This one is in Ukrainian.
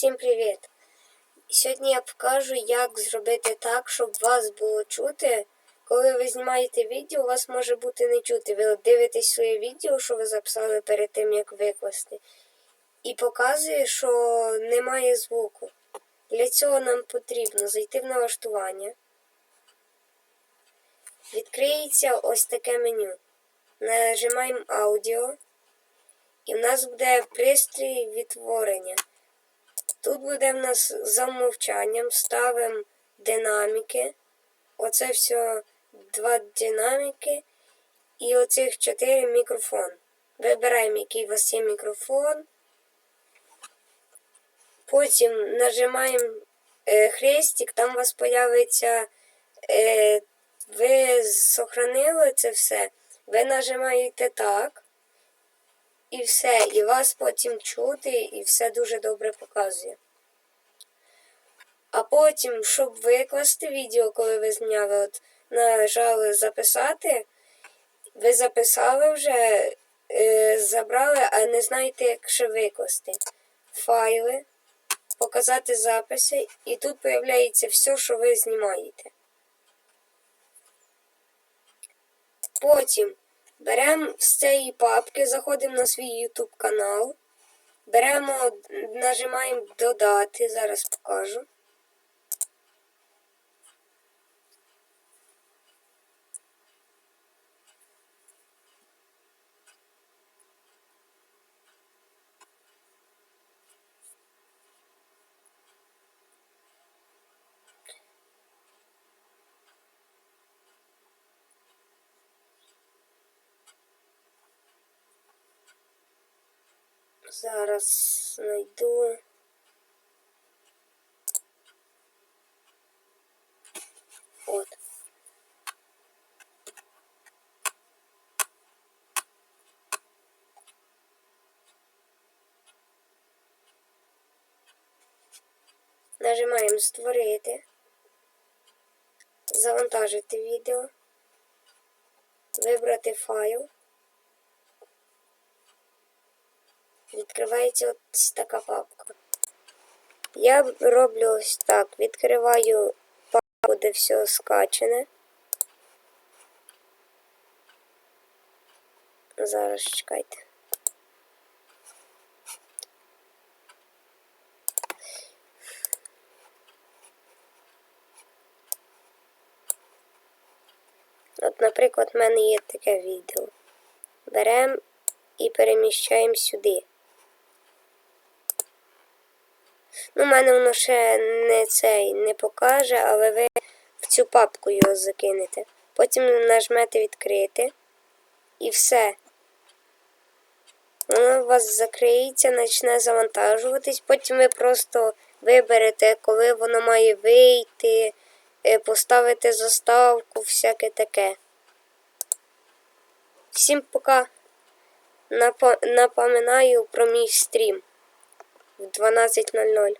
Всім привіт! Сьогодні я покажу, як зробити так, щоб вас було чути. Коли ви знімаєте відео, вас може бути не чути. Ви дивитесь своє відео, що ви записали перед тим, як викласти, і показує, що немає звуку. Для цього нам потрібно зайти в налаштування. Відкриється ось таке меню. Нажимаємо аудіо. І в нас буде пристрій відтворення. Тут буде в нас за мовчанням, ставимо динаміки. Оце все два динаміки і оцих чотири мікрофон. Вибираємо, який у вас є мікрофон. Потім нажимаємо е, хрестик, там у вас з'явиться, е, ви сохранили це все. Ви нажимаєте так. І все, і вас потім чути, і все дуже добре показує. А потім, щоб викласти відео, коли ви зняли, от нажали записати, ви записали вже, е, забрали, а не знаєте, як ще викласти. Файли, показати записи, і тут з'являється все, що ви знімаєте. Потім Беремо з цієї папки, заходимо на свій YouTube канал. Беремо, нажимаємо додати, зараз покажу. Зараз знайду. От. Нажимаємо Створити, завантажити відео, вибрати файл. Відкривається ось така папка. Я роблю ось так. Відкриваю папку, де все скачане. Зараз чекайте. От, наприклад, в мене є таке відео. Беремо і переміщаємо сюди. Ну, у мене воно ще не цей не покаже, але ви в цю папку його закинете. Потім нажмете відкрити. І все. Воно у вас закриється, почне завантажуватись. Потім ви просто виберете, коли воно має вийти, е, поставити заставку, всяке таке. Всім пока. Напоминаю про мій стрім в 12.00.